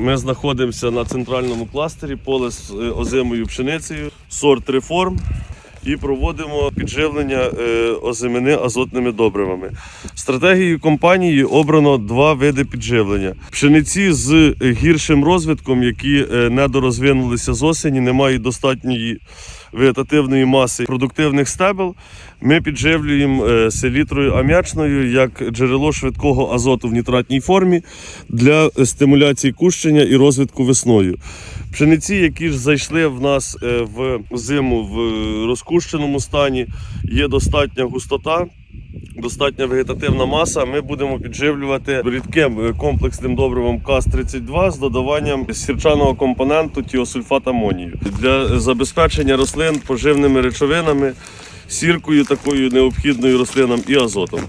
Ми знаходимося на центральному кластері поле з е, озимою пшеницею, сорт реформ. І проводимо підживлення е, озимини азотними добривами. Стратегією компанії обрано два види підживлення: пшениці з гіршим розвитком, які е, недорозвинулися з осені, не мають достатньої вегетативної маси продуктивних стебел. Ми підживлюємо е, селітрою ам'ячною як джерело швидкого азоту в нітратній формі для стимуляції кущення і розвитку весною. Пшениці, які ж зайшли в нас е, в зиму в розкущеному стані, є достатня густота. Достатня вегетативна маса. Ми будемо підживлювати рідким е, комплексним добривом КАЗ-32 з додаванням сірчаного компоненту тіосульфат амонію для забезпечення рослин поживними речовинами, сіркою такою необхідною рослинам і азотом.